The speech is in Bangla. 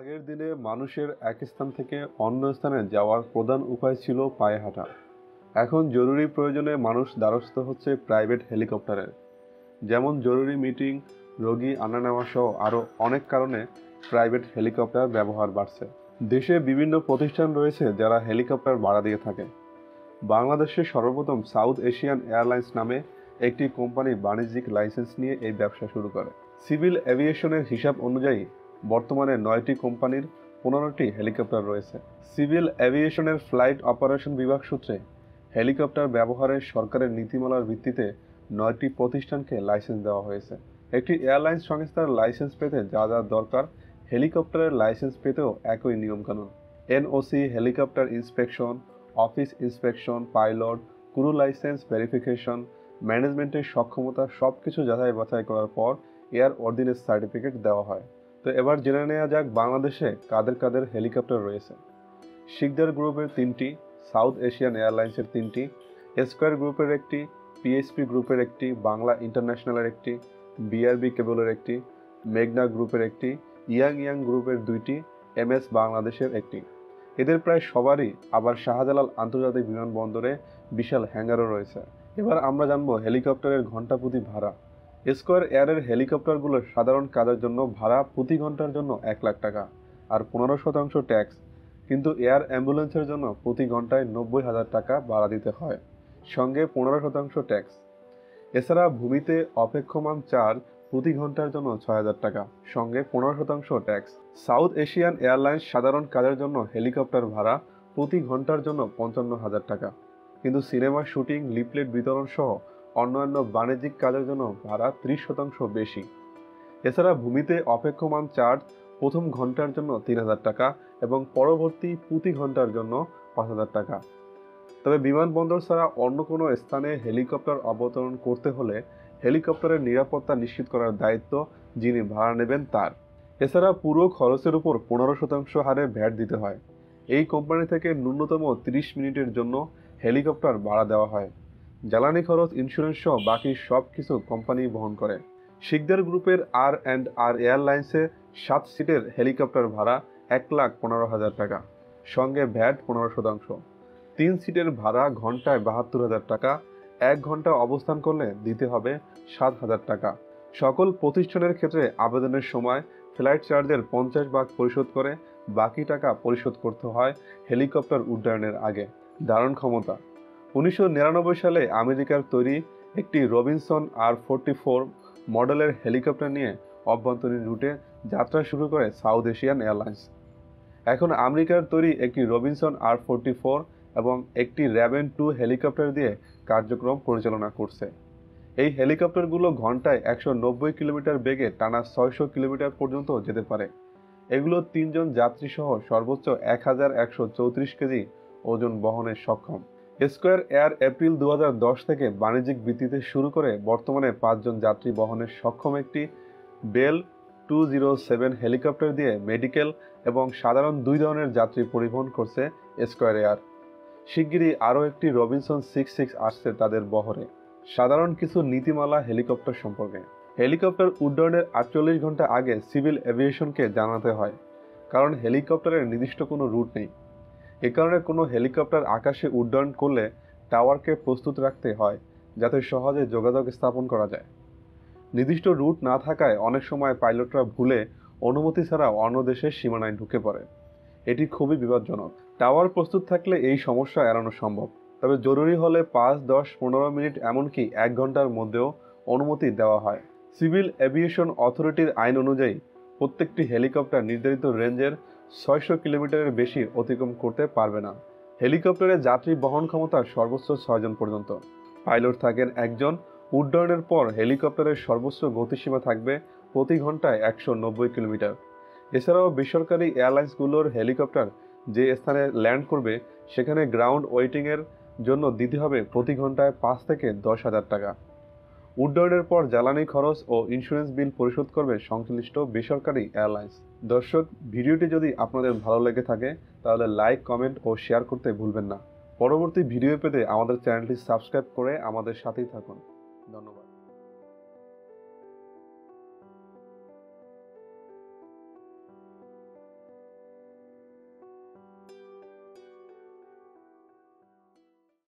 আগের দিনে মানুষের এক স্থান থেকে অন্য স্থানে যাওয়ার প্রধান উপায় ছিল পায়ে হাঁটা। এখন জরুরি প্রয়োজনে মানুষ দ্বারস্থ হচ্ছে প্রাইভেট হেলিকপ্টারের যেমন জরুরি মিটিং, রোগী আনা নেওয়া সহ আরও অনেক কারণে প্রাইভেট হেলিকপ্টার ব্যবহার বাড়ছে। দেশে বিভিন্ন প্রতিষ্ঠান রয়েছে যারা হেলিকপ্টার ভাড়া দিয়ে থাকে। বাংলাদেশে সর্বপ্রথম সাউথ এশিয়ান এয়ারলাইন্স নামে একটি কোম্পানি বাণিজ্যিক লাইসেন্স নিয়ে এই ব্যবসা শুরু করে। সিভিল এভিয়েশনের হিসাব অনুযায়ী বর্তমানে নয়টি কোম্পানির পনেরোটি হেলিকপ্টার রয়েছে। সিভিল অ্যাভিয়েশনের ফ্লাইট অপারেশন বিভাগ সূত্রে হেলিকপ্টার ব্যবহারে সরকারের নীতিমালার ভিত্তিতে নয়টি প্রতিষ্ঠানকে লাইসেন্স দেওয়া হয়েছে। একটি এয়ারলাইন্স সংস্থার লাইসেন্স পেতে যা যা দরকার, হেলিকপ্টারের লাইসেন্স পেতেও একই নিয়মকানুন। NOC helicopter inspection, office inspection, pilot, crew licence verification, ম্যানেজমেন্টের সক্ষমতা সব কিছু যাচাই বাছাই করার পর এয়ার অর্ডিনেন্স সার্টিফিকেট দেওয়া হয়। তো এবার জেনে নেওয়া যাক বাংলাদেশে কাদের কাদের হেলিকপ্টার রয়েছে। শিকদার গ্রুপের তিনটি, সাউথ এশিয়ান এয়ারলাইন্সের তিনটি, স্কোয়ার গ্রুপের একটি পিএসপি গ্রুপের একটি, বাংলা ইন্টারন্যাশনালের একটি, বিআরবি কেবলের একটি, মেঘনা গ্রুপের একটি, ইয়াং ইয়াং গ্রুপের দুইটি, এমএস বাংলাদেশের একটি। এদের প্রায় সবারই আবার শাহজালাল আন্তর্জাতিক বিমানবন্দরে বিশাল হ্যাঙ্গারও রয়েছে। এবার আমরা জানব হেলিকপ্টারের ঘন্টাপ্রতি ভাড়া। স্কোয়ার এয়ারের হেলিকপ্টারগুলোর সাধারণ কাজের জন্য ভাড়া প্রতি ঘণ্টার জন্য এক লাখ টাকা আর পনেরো শতাংশ ট্যাক্স কিন্তু এয়ার অ্যাম্বুলেন্সের জন্য প্রতি ঘন্টায় নব্বই হাজার টাকা ভাড়া দিতে হয়, সঙ্গে পনেরো শতাংশ ট্যাক্স এছাড়া ভূমিতে অপেক্ষমান চার্জ প্রতি ঘণ্টার জন্য ছয় হাজার টাকা, সঙ্গে পনেরো শতাংশ ট্যাক্স সাউথ এশিয়ান এয়ারলাইন্স সাধারণ কাজের জন্য হেলিকপ্টার ভাড়া প্রতি ঘণ্টার জন্য পঞ্চান্ন হাজার টাকা, কিন্তু সিনেমা শুটিং লিপলেট বিতরণ সহ অন্যান্য বাণিজ্যিক কাজের জন্য ভাড়া ত্রিশ শতাংশ বেশি। এছাড়া ভূমিতে অপেক্ষমান চার্জ প্রথম ঘণ্টার জন্য তিন হাজার টাকা এবং পরবর্তী প্রতি ঘণ্টার জন্য পাঁচ হাজার টাকা। তবে বিমানবন্দর ছাড়া অন্য কোনো স্থানে হেলিকপ্টার অবতরণ করতে হলে হেলিকপ্টারের নিরাপত্তা নিশ্চিত করার দায়িত্ব যিনি ভাড়া নেবেন তার। এছাড়া পুরো খরচের উপর পনেরো শতাংশ হারে ভ্যাট দিতে হয়। এই কোম্পানি থেকে ন্যূনতম তিরিশ মিনিটের জন্য হেলিকপ্টার ভাড়া দেওয়া হয়। জ্বালানি খরচ ইন্স্যুরেন্স সহ বাকি সব কিছু কোম্পানি বহন করে। শিকদার গ্রুপের আর অ্যান্ড আর এয়ারলাইন্সে সাত সিটের হেলিকপ্টার ভাড়া এক লাখ পনেরো হাজার টাকা, সঙ্গে ভ্যাট পনেরো শতাংশ। তিন সিটের ভাড়া ঘন্টায় বাহাত্তর হাজার টাকা, এক ঘণ্টা অবস্থান করলে দিতে হবে সাত হাজার টাকা। সকল প্রতিষ্ঠানের ক্ষেত্রে আবেদনের সময় ফ্লাইট চার্জের পঞ্চাশ ভাগ পরিশোধ করে বাকি টাকা পরিশোধ করতে হয় হেলিকপ্টার উড্ডয়নের আগে। ধারণ ক্ষমতা। উনিশশো নিরানব্বই সালে আমেরিকার তৈরি একটি রবিনসন আর ফোরটি ফোর মডেলের হেলিকপ্টার নিয়ে অভ্যন্তরীণ রুটে যাত্রা শুরু করে সাউথ এশিয়ান এয়ারলাইন্স। এখন আমেরিকার তৈরি একটি রবিনসন আর ফোরটি ফোর এবং একটি র্যাবেন টু হেলিকপ্টার দিয়ে কার্যক্রম পরিচালনা করছে। এই হেলিকপ্টারগুলো ঘন্টায় একশো নব্বই কিলোমিটার বেগে টানা ছয়শো কিলোমিটার পর্যন্ত যেতে পারে। এগুলো তিনজন যাত্রী সহ সর্বোচ্চ এক হাজার একশো চৌত্রিশ কেজি ওজন বহনের সক্ষম। স্কোয়ার এয়ার এপ্রিল দু হাজার দশ থেকে বাণিজ্যিক ভিত্তিতে শুরু করে বর্তমানে পাঁচজন যাত্রী বহনের সক্ষম একটি Bell two zero seven helicopter দিয়ে মেডিকেল এবং সাধারণ দুই ধরনের যাত্রী পরিবহন করছে স্কোয়ার এয়ার। শিগগিরই আরও একটি রবিনসন সিক্স সিক্স আসছে তাদের বহরে। সাধারণ কিছু নীতিমালা হেলিকপ্টার সম্পর্কে। হেলিকপ্টার উড্ডয়নের আটচল্লিশ ঘণ্টা আগে সিভিল এভিয়েশনকে জানাতে হয়, কারণ হেলিকপ্টারের নির্দিষ্ট কোনো রুট নেই। এ কারণে কোনো হেলিকপ্টার আকাশে উড্ডয়ন করলে টাওয়ারকে প্রস্তুত রাখতে হয়, যাতে সহজে যোগাযোগ স্থাপন করা যায়। নির্দিষ্ট রুট না থাকায় অনেক সময় পাইলটরা ভুলে অনুমতি ছাড়া অন্য দেশের সীমানায় ঢুকে পড়ে। এটি খুবই বিপজ্জনক। টাওয়ার প্রস্তুত থাকলে এই সমস্যা এড়ানো সম্ভব, তবে জরুরি হলে পাঁচ, দশ, পনেরো মিনিট এমনকি এক ঘণ্টার মধ্যেও অনুমতি দেওয়া হয়। সিভিল এভিয়েশন অথরিটির আইন অনুযায়ী প্রত্যেকটি হেলিকপ্টার নির্ধারিত রেঞ্জের ছয়শো কিলোমিটারের বেশি অতিক্রম করতে পারবে না। হেলিকপ্টারে যাত্রী বহন ক্ষমতা সর্বোচ্চ ছয়জন পর্যন্ত। পাইলট থাকেন একজন। উড্ডয়নের পর হেলিকপ্টারের সর্বোচ্চ গতিসীমা থাকবে প্রতি ঘন্টায় একশো নব্বই কিলোমিটার। এছাড়াও বেসরকারি এয়ারলাইন্সগুলোর হেলিকপ্টার যে স্থানে ল্যান্ড করবে, সেখানে গ্রাউন্ড ওয়েটিংয়ের জন্য দিতে হবে প্রতি ঘন্টায় পাঁচ থেকে দশ হাজার টাকা। উড্ডয়নের পর জ্বালানি খরচ ও ইন্স্যুরেন্স বিল পরিশোধ করবে সংশ্লিষ্ট বেসরকারি এয়ারলাইন্স দর্শক, ভিডিওটি যদি আপনাদের ভালো লেগে থাকে, তাহলে লাইক কমেন্ট ও শেয়ার করতে ভুলবেন না। পরবর্তী ভিডিও পেতে আমাদের চ্যানেলটি সাবস্ক্রাইব করে আমাদের সাথেই থাকুন। ধন্যবাদ।